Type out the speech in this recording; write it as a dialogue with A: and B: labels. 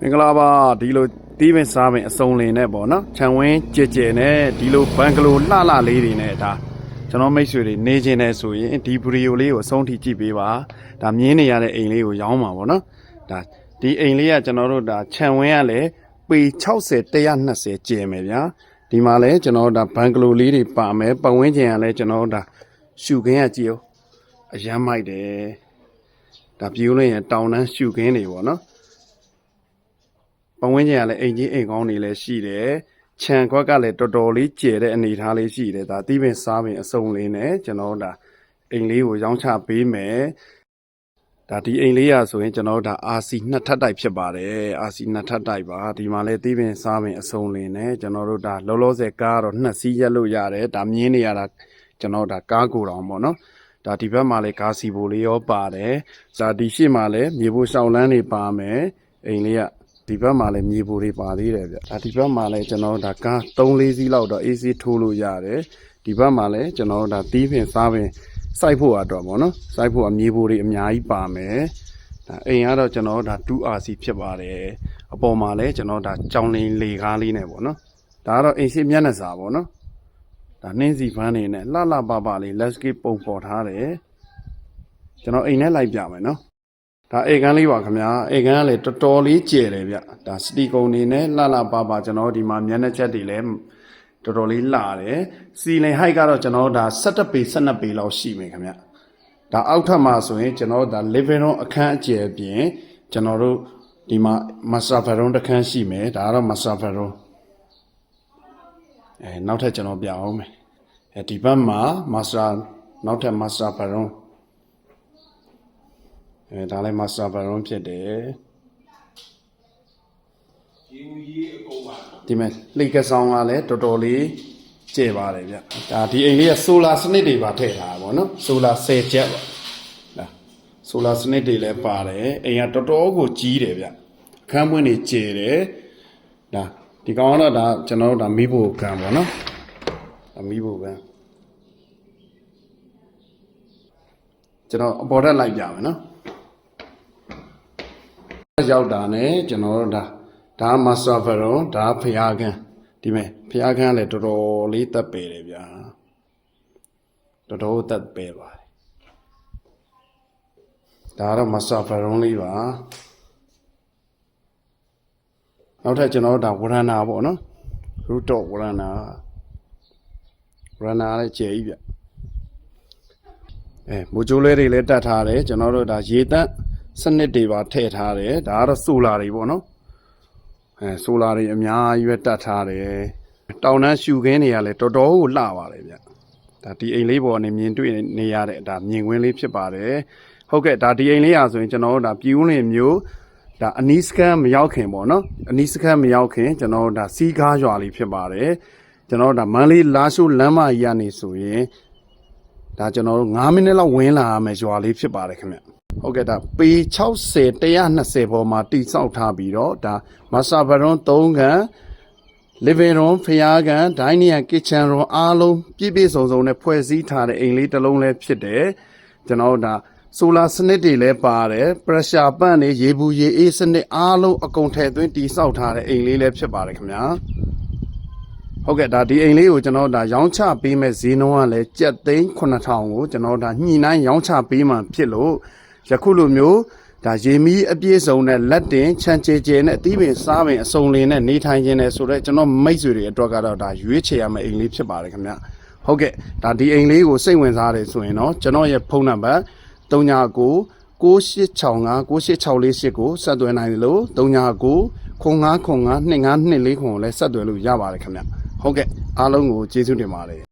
A: မင်္ဂလာပါဒီလိုတီးပင်စားပင်အစုံလင်နဲ့ပေါ့နော်ခြံဝင်းကြဲကြဲနဲ့ဒီလိုဘန်ကလိုလှလှလေးတွေနဲ့ဒါကျွန်တော်မိတ်ဆွေတွေနေခြင်းနဲ့ဆိုရင်ဒီဗီဒီယိုလေးကိုအဆုံးထိကြည့်ပေးပါဒါမြင်းနေရတဲ့အိမ်လေးကိုရောင်းပါပေါ့နော်ဒါဒီအိမ်လေးကကျွန်တော်တို့ဒါခြံဝင်းကလည်းပေ60 120ကျယ်မယ်ဗျာဒီမှာလည်းကျွန်တော်တို့ဒါဘန်ကလိုလေးတွေပါမယ်ပတ်ဝန်းကျင်ကလည်းကျွန်တော်တို့ဒါရှုခင်းရကြည့်အောင်အရမ်းမိုက်တယ်ဒါပြိုးလို့ရင်တောင်တန်းရှုခင်းတွေပေါ့နော်ပတ် ဝန်းကျင်ကလည်းအိမ်ကြီးအိမ်ကောင်းတွေလည်းရှိတယ်။ခြံခွက်ကလည်းတော်တော်လေးကျယ်တဲ့အနေအထားလေးရှိတယ်။ဒါသီးပင်စားပင်အစုံလေးနဲ့ကျွန်တော်တို့ဒါအိမ်လေးကိုရောင်းချပေးမယ်။ဒါဒီအိမ်လေးရဆိုရင်ကျွန်တော်တို့ဒါ RC နှစ်ထပ်တိုက်ဖြစ်ပါတယ်။ RC နှစ်ထပ်တိုက်ပါဒီမှာလည်းသီးပင်စားပင်အစုံလေးနဲ့ကျွန်တော်တို့ဒါလောလောဆယ်ကားတော့နှစ်စီးရက်လို့ရတယ်။ဒါမြင်းနေရတာကျွန်တော်တို့ဒါကားကိုတောင်ပေါ့နော်။ဒါဒီဘက်မှာလည်းကားစီဘိုလေးရောပါတယ်။ဇာဒီရှိမှလည်းမြေဖို့ရှောင်းလန်းနေပါမယ်။အိမ်လေးက ဒီဘက်မှာလည်းမြေပူတွေပါသေးတယ်ဗျ။ဒါဒီဘက်မှာလည်းကျွန်တော်တို့ဒါကား3-4စီးလောက်တော့ AC ထိုးလို့ရတယ်။ဒီဘက်မှာလည်းကျွန်တော်တို့ဒါတီးပင်စားပင်စိုက်ဖို့အတွက်ပေါ့နော်။စိုက်ဖို့ကမြေပူတွေအများကြီးပါမယ်။ဒါအိမ်ကတော့ကျွန်တော်တို့ဒါ 2RC ဖြစ်ပါတယ်။အပေါ်မှာလည်းကျွန်တော်တို့ဒါကြောင်လင်းလေကားလေးနဲ့ပေါ့နော်။ဒါကတော့အိမ်ရှိမျက်နှာစာပေါ့နော်။ဒါနှင်းစီဖန်းနေနဲ့လှလှပပလေး landscape ပုံပေါ်ထားတယ်။ကျွန်တော်အိမ်နဲ့လိုက်ပြမယ်နော်။ ဒါအိတ်ကန်းလေးပါခင်ဗျာအိတ်ကန်းကလည်းတော်တော်လေးကျယ်တယ်ဗျဒါစတီကုံနေနဲ့လှလှပပကျွန်တော်တို့ဒီမှာမျက်နှာချက်တွေလည်းတော်တော်လေးလှတယ်စီလင်ဟိုက်ကတော့ကျွန်တော်တို့ဒါ17ပေ12ပေလောက်ရှိမယ်ခင်ဗျဒါအောက်ထပ်မှာဆိုရင်ကျွန်တော်တို့ဒါ living room အခန်းအကျယ်အပြင်ကျွန်တော်တို့ဒီမှာ master bedroom တစ်ခန်းရှိမယ်ဒါကတော့ master bedroom အဲနောက်ထပ်ကျွန်တော်ပြအောင်မယ်အဲဒီဘက်မှာ master နောက်ထပ် master bedroom အဲဒါလည်း master bedroom ဖြစ်တယ်
B: ရေဦးကြီးအကုန်ပါ
A: ဒီမဲ့လှိကဆောင်ကလည်းတော်တော်လေးကျဲပါတယ်ဗျဒါဒီအိမ်လေးက solar စနစ်တွေပါထည့်ထားတာပေါ့နော် solar 10ချက်ပါဒါ solar စနစ်တွေလည်းပါတယ်အိမ်ကတော်တော်ကိုကြီးတယ်ဗျအခန်းပွင့်တွေကျဲတယ်ဒါဒီကောင်ကတော့ဒါကျွန်တော်တို့ဒါမီးဖို့ကန်ပေါ့နော်ဒါမီးဖို့ကန်ကျွန်တော်အပေါ်ထက်လိုက်ပြမယ်နော် ရောက်တာ ਨੇ ကျွန်တော်တို့ဒါဒါမစတာဖရုံဒါဖျားခန်းဒီမဲ့ဖျားခန်းလည်းတော်တော်လေးတက်ပေတယ်ဗျာတော်တော်တက်ပေပါတယ်ဒါတော့မစတာဖရုံလေးပါနောက်ထပ်ကျွန်တော်တို့ဒါဝရဏာပေါ့နော်ရူတော့ဝရဏာဝရဏာလည်းကျဲကြီးဗျအဲမိုးကြိုးလေးတွေလည်းတတ်ထားတယ်ကျွန်တော်တို့ဒါရေတန့် စနစ်တွေပါထည့်ထားတယ်ဒါကတော့ဆိုလာတွေပေါ့နော်အဲဆိုလာတွေအများကြီးပဲတတ်ထားတယ်တောင်တန်းရှူခင်းတွေကလည်းတော်တော်ကိုလှပါတယ်ဗျဒါဒီအိမ်လေးပေါ်နေမြင်တွေ့နေရတဲ့ဒါမြင်ကွင်းလေးဖြစ်ပါတယ်ဟုတ်ကဲ့ဒါဒီအိမ်လေးရာဆိုရင်ကျွန်တော်တို့ဒါပြည်ဦးလင်မျိုးဒါအနီးစကန်မရောက်ခင်ပေါ့နော်အနီးစကန်မရောက်ခင်ကျွန်တော်တို့ဒါစီးကားရွာလေးဖြစ်ပါတယ်ကျွန်တော်တို့ဒါမန္တလေးလာရှိုးလမ်းမကြီးကနေဆိုရင်ဒါကျွန်တော်တို့9မိနစ်လောက်ဝင်လာရမယ်ရွာလေးဖြစ်ပါတယ်ခင်ဗျ ဟုတ်ကဲ့ဒါပေ60 120ပေါ်မှာတိစောက်ထားပြီးတော့ဒါမဆာဘရွန်3ခန်း living room ဖျားကန် dining kitchen room အားလုံးပြည့်ပြည့်စုံစုံနဲ့ဖွဲ့စည်းထားတဲ့အိမ်လေးတစ်လုံးလည်းဖြစ်တယ်ကျွန်တော်တို့ဒါဆိုလာစနစ်တွေလည်းပါတယ် pressure ပန့်နေရေဘူးရေအေးစနစ်အားလုံးအကုန်ထည့်သွင်းတိစောက်ထားတဲ့အိမ်လေးလည်းဖြစ်ပါတယ်ခင်ဗျာဟုတ်ကဲ့ဒါဒီအိမ်လေးကိုကျွန်တော်ဒါရောင်းချပေးမဲ့ဈေးနှုန်းကလည်းကြက်သိန်း9000ကိုကျွန်တော်ဒါညှိနှိုင်းရောင်းချပေးမှဖြစ်လို့ ယခုလိုမျိုးဒါရေမီးအပြည့်စုံနဲ့လက်တင်ချမ်းချေချေနဲ့အသီးပင်စားပင်အစုံလင်နဲ့နေထိုင်ခြင်းနဲ့ဆိုတော့ကျွန်တော်မိတ်ဆွေတွေအတွက်ကတော့ဒါရွေးချယ်ရမယ့်အိမ်လေးဖြစ်ပါတယ်ခင်ဗျဟုတ်ကဲ့ဒါဒီအိမ်လေးကိုစိတ်ဝင်စားတယ်ဆိုရင်တော့ကျွန်တော်ရဲ့ဖုန်းနံပါတ်39 9865 9864ကိုဆက်သွယ်နိုင်တယ်လို့39 0909 2524ကိုလည်းဆက်သွယ်လို့ရပါတယ်ခင်ဗျဟုတ်ကဲ့အားလုံးကိုကျေးဇူးတင်ပါတယ်